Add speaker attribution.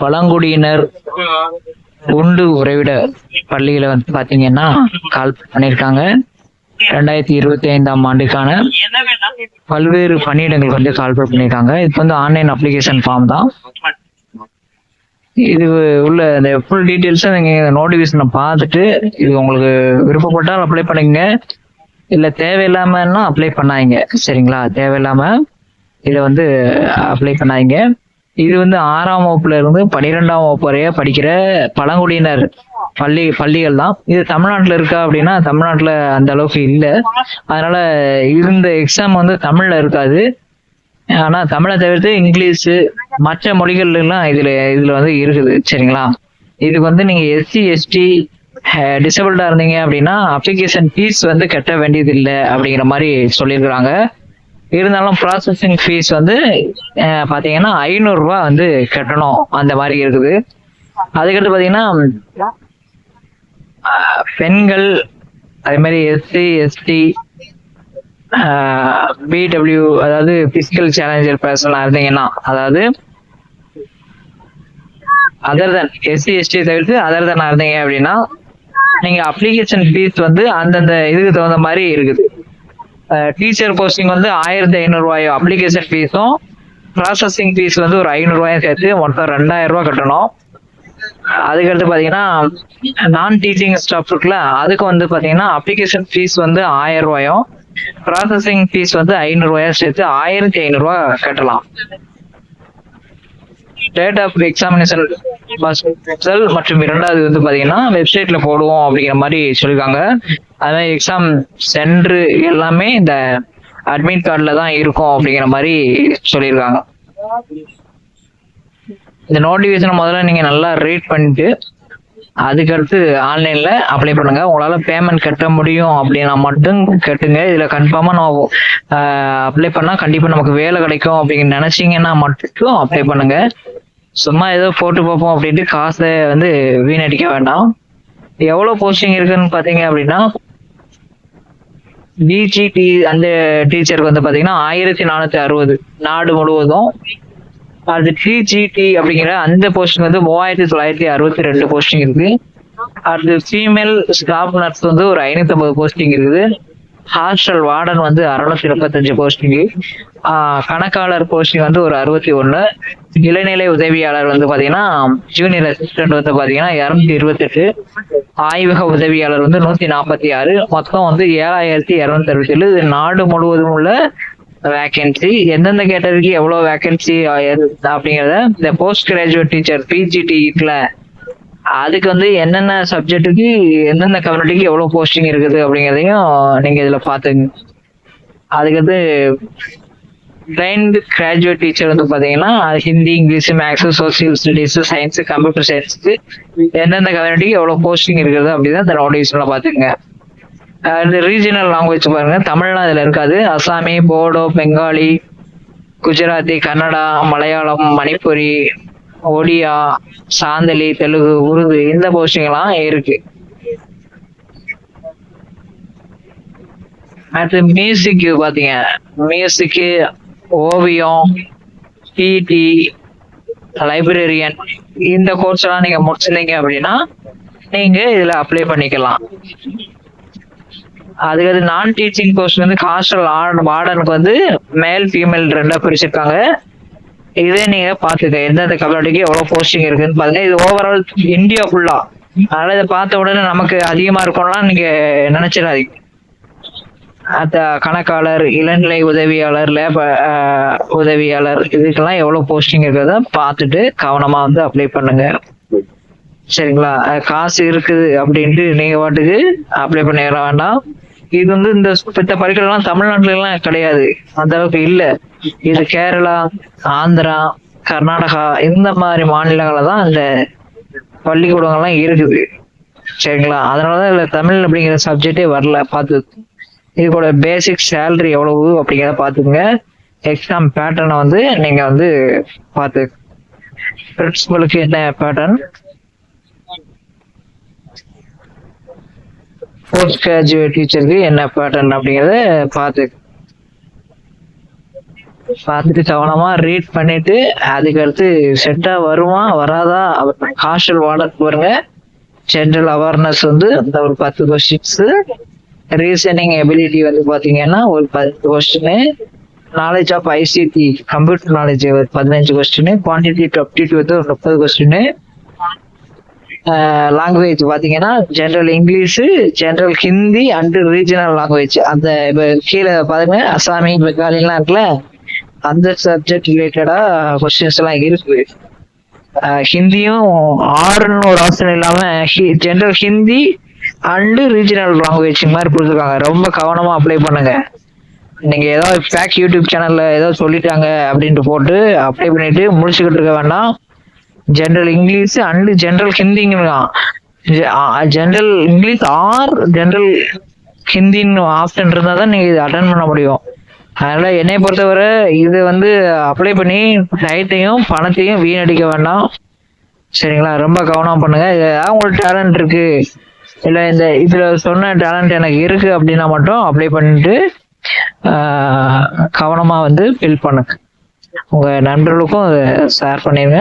Speaker 1: பழங்குடியினர் உண்டு உறைவிட பள்ளியில வந்து பாத்தீங்கன்னா கால் பண்ணியிருக்காங்க. ரெண்டாயிரத்தி இருபத்தி ஐந்தாம் ஆண்டுக்கான பல்வேறு பணியிடங்களுக்கு வந்து கால் பண்ணியிருக்காங்க. இது வந்து ஆன்லைன் அப்ளிகேஷன் ஃபார்ம் தான். இது உள்ள இந்த ஃபுல் டீட்டெயில்ஸை நீங்கள் நோட்டிஃபிகேஷனை பார்த்துட்டு இது உங்களுக்கு விருப்பப்பட்டால் அப்ளை பண்ணுங்க இல்லை தேவையில்லாமன்னா அப்ளை பண்ணாதீங்க. சரிங்களா? தேவையில்லாம இதை வந்து அப்ளை பண்ணாதீங்க. இது வந்து ஆறாம் வகுப்புல இருந்து பன்னிரெண்டாம் வகுப்பு வரைய படிக்கிற பழங்குடியினர் பள்ளி பள்ளிகள் தான். இது தமிழ்நாட்டில் இருக்கா அப்படின்னா தமிழ்நாட்டில் அந்த அளவுக்கு இல்லை. அதனால இருந்த எக்ஸாம் வந்து தமிழ்ல இருக்காது. ஆனா தமிழை தவிர்த்து இங்கிலீஷு மற்ற மொழிகள்லாம் இதில் இதுல இதுல வந்து இருக்குது. சரிங்களா? இதுக்கு வந்து நீங்க எஸ்சி எஸ்டி டிசபிள்டா இருந்தீங்க அப்படின்னா அப்ளிகேஷன் ஃபீஸ் வந்து கட்ட வேண்டியது இல்லை அப்படிங்கிற மாதிரி சொல்லியிருக்கிறாங்க. இருந்தாலும் ப்ராசஸிங் ஃபீஸ் வந்து பார்த்தீங்கன்னா ஐநூறுரூவா வந்து கட்டணும். அந்த மாதிரி இருக்குது. அதுக்கடுத்து பார்த்தீங்கன்னா பெண்கள் அதே மாதிரி எஸ்சி எஸ்டி பிடபிள்யூ அதாவது பிசிக்கல் சேலஞ்சர் பர்சனாக இருந்தீங்கன்னா அதாவது அதர் தன் எஸ்சி எஸ்டி தவிர்த்து அதர் தன் இருந்தீங்க அப்படின்னா நீங்கள் அப்ளிகேஷன் ஃபீஸ் வந்து அந்தந்த இதுக்கு தகுந்த மாதிரி இருக்குது. டீச்சர் போஸ்டிங் வந்து ஆயிரத்தி ஐநூறுரூவாயோ அப்ளிகேஷன் ஃபீஸும் ப்ராசஸிங் ஃபீஸ் வந்து ஒரு ஐநூறுரூவாயும் சேர்த்து மொத்தம் ரெண்டாயிரம் ரூபா கட்டணும். அதுக்கடுத்து பார்த்தீங்கன்னா நான் டீச்சிங் ஸ்டாஃப் இருக்குல்ல அதுக்கு வந்து பார்த்தீங்கன்னா அப்ளிகேஷன் ஃபீஸ் வந்து ஆயிரம் ரூபாயும் ப்ராசஸிங் ஃபீஸ் வந்து ஐநூறு சேர்த்து ஆயிரத்தி ஐநூறுரூவா கட்டலாம். டேட் ஆஃப் எக்ஸாமினேஷன் மற்றும் இரண்டாவது வந்து பாத்தீங்கன்னா வெப்சைட்ல போடுவோம் அப்படிங்கிற மாதிரி சொல்லியிருக்காங்க அது மாதிரி எக்ஸாம் சென்டர் எல்லாமே இந்த அட்மிட் கார்டில் தான் இருக்கும் அப்படிங்கிற மாதிரி சொல்லியிருக்காங்க இந்த நோட்டிஃபிகேஷன் முதல்ல நீங்க நல்லா ரீட் பண்ணிட்டு அதுக்கடுத்து ஆன்லைன்ல அப்ளை பண்ணுங்க. உங்களால பேமெண்ட் கட்ட முடியும் அப்படின்னா மட்டும் கட்டுங்க. இதுல கன்ஃபார்மாக நம்ம அப்ளை பண்ணா கண்டிப்பா நமக்கு வேலை கிடைக்கும் அப்படின்னு நினைச்சீங்கன்னா மட்டும் அப்ளை பண்ணுங்க. சும்மா ஏதோ போட்டு பார்ப்போம் அப்படின்ட்டு காசை வந்து வீணடிக்க வேண்டாம். எவ்வளோ போஸ்டிங் இருக்குன்னு பார்த்தீங்க அப்படின்னா டிஜிடி அந்த டீச்சருக்கு வந்து பார்த்தீங்கன்னா ஆயிரத்தி நானூற்றி அறுபது. நாடு முழுவதும். அது டிஜிடி அப்படிங்கிற அந்த போஸ்டிங் வந்து மூவாயிரத்தி தொள்ளாயிரத்தி அறுபத்தி ரெண்டு போஸ்டிங் இருக்கு. அது ஃபீமேல் ஸ்டாஃப் நர்ஸ் வந்து ஒரு ஐநூத்தி ஐம்பது போஸ்டிங் இருக்குது. ஹாஸ்டல் வார்டன் வந்து அறுநூத்தி முப்பத்தஞ்சு போஸ்டிங் கணக்காளர் போஸ்டிங் வந்து ஒரு அறுபத்தி ஒண்ணு. இளநிலை உதவியாளர் வந்து பாத்தீங்கன்னா ஜூனியர் அசிஸ்டன்ட் வந்து பாத்தீங்கன்னா இருநூத்தி இருபத்தெட்டு. ஆய்வக உதவியாளர் வந்து நூத்தி நாற்பத்தி ஆறு. மொத்தம் வந்து ஏழாயிரத்தி இருநூத்தி அறுபத்தி ஏழு இது நாடு முழுவதும் உள்ள வேகன்சி எந்தெந்த கேட்டகரிக்கு எவ்வளவு வேகன்சி அப்படிங்கறத இந்த போஸ்ட் கிராஜுவேட் டீச்சர் பிஜிடி அதுக்கு வந்து என்னென்ன சப்ஜெக்ட்டுக்கு எந்தெந்த கம்யூனிட்டிக்கு எவ்வளோ போஸ்டிங் இருக்குது அப்படிங்கிறதையும் நீங்கள் இதில் பார்த்துங்க. அதுக்கு வந்து ட்ரைன்டு கிராஜுவேட் டீச்சர் வந்து பாத்தீங்கன்னா Hindi English maths social studies science computer சயின்ஸுக்கு எந்தெந்த கம்யூனிட்டிக்கு எவ்வளோ போஸ்டிங் இருக்குது அப்படின்னு இந்த நோட்டிஃபிகேஷன்ல பார்த்துங்க இந்த ரீஜனல் லாங்குவேஜ் பாருங்கள் தமிழ்லாம் அதில் இருக்காது. அசாமி போடோ பெங்காலி குஜராத்தி கன்னடா மலையாளம் மணிப்பூரி ஒடியா சாந்தலி தெலுங்கு உருது இந்த போஸ்டிங் எல்லாம் இருக்கு. அடுத்து மியூசிக் பாத்தீங்க. மியூசிக்கு ஓவியம் பிடி லைப்ரரியன் இந்த கோர்ஸ் எல்லாம் நீங்க முடிச்சிருந்தீங்க அப்படின்னா நீங்க இதுல அப்ளை பண்ணிக்கலாம். அதுக்கு நான் டீச்சிங் கோர்ஸ் வந்து ஹாஸ்டல் வார்டனுக்கு வந்து மேல் ஃபீமேல் ரெண்டா பிரிச்சிருக்காங்க. இதே நீங்க பாத்துக்க எந்தெந்த கபடிக்கு எவ்வளவு போஸ்டிங் இருக்குன்னு பாருங்க. இது ஓவரால் இந்தியா ஃபுல்லா அதனால இதை பார்த்த உடனே நமக்கு அதிகமா இருக்கும்லாம் நீங்க நினைச்சிடாதீங்க. அந்த கணக்காளர் இளநிலை உதவியாளர் லேப உதவியாளர் இதுக்கெல்லாம் எவ்வளவு போஸ்டிங் இருக்கிறத பார்த்துட்டு கவனமா வந்து அப்ளை பண்ணுங்க. சரிங்களா? காசு இருக்குது அப்படின்ட்டு நீங்க பாட்டுக்கு அப்ளை பண்ணிட வேண்டாம். இது வந்து இந்த இந்த பறிக்கலாம் தமிழ்நாட்டுல எல்லாம் கிடையாது. அந்த அளவுக்கு இல்ல. இது கேரளா ஆந்திரா கர்நாடகா இந்த மாதிரி மாநிலங்கள தான் இந்த பள்ளிக்கூடங்கள்லாம் இருக்குது. சரிங்களா? அதனாலதான் இதுல தமிழ் அப்படிங்கிற சப்ஜெக்டே வரல பார்த்து. இதுக்கூட பேசிக் சேலரி எவ்வளவு அப்படிங்கிறத பார்த்துக்குங்க. எக்ஸாம் பேட்டர்னை வந்து நீங்க வந்து பார்த்து. பிரின்சிபலுக்கு என்ன பேட்டர்ன் போஸ்ட் கிராஜுவேட் டீச்சருக்கு என்ன பேட்டர்ன் அப்படிங்கிறத பார்த்து பார்த்துட்டு கவனமாக ரீட் பண்ணிட்டு அதுக்கடுத்து செட்டாக வருமா வராதா? ஹாஸ்டல் வார்டன் பாருங்க. ஜென்ரல் அவேர்னஸ் வந்து அந்த ஒரு பத்து கொஸ்டின்ஸு ரீசனிங் எபிலிட்டி வந்து பார்த்தீங்கன்னா ஒரு பத்து question knowledge of ICT computer knowledge பதினஞ்சு கொஸ்டின் குவான்டிட்டி அப்டிடியூட் வந்து ஒரு முப்பது கொஸ்டின் லாங்குவேஜ் பார்த்தீங்கன்னா general English general Hindi and regional language அந்த இப்போ கீழே பாருங்க அசாமி பெங்காலிலாம் இருக்குல்ல அந்த சப்ஜெக்ட் ரிலேட்டடா கொஸ்டின்ஸ் எல்லாம் இருக்கு. ஹிந்தியும் ஆறுன்னு ஒரு ஆப்ஷன் இல்லாம general Hindi and regional language மாதிரி கொடுத்துருக்காங்க. ரொம்ப கவனமா அப்ளை பண்ணுங்க. நீங்க ஏதாவது பேக் யூடியூப் சேனல்ல ஏதோ சொல்லிட்டாங்க அப்படின்ட்டு போட்டு அப்ளை பண்ணிட்டு முடிச்சுக்கிட்டு இருக்க வேண்டாம். ஜென்ரல் இங்கிலீஷ் அண்ட் ஜென்ரல் ஹிந்திங்கலாம் ஜென்ரல் இங்கிலீஷ் ஆர் ஜென்ரல் ஹிந்தின்னு ஆப்ஷன் இருந்தால் தான் நீங்கள் இது அட்டன் பண்ண முடியும். அதனால் என்னை பொறுத்தவரை இது வந்து அப்ளை பண்ணி டயத்தையும் பணத்தையும் வீணடிக்க வேண்டாம். சரிங்களா? ரொம்ப கவனம் பண்ணுங்க. ஏதாவது உங்களுக்கு டேலண்ட் இருக்கு. இல்லை இந்த இதில் சொன்ன டேலண்ட் எனக்கு இருக்கு அப்படின்னா மட்டும் அப்ளை பண்ணிட்டு கவனமாக வந்து ஃபில் பண்ணுங்க. உங்கள் நண்பர்களுக்கும் ஷேர் பண்ணிடுங்க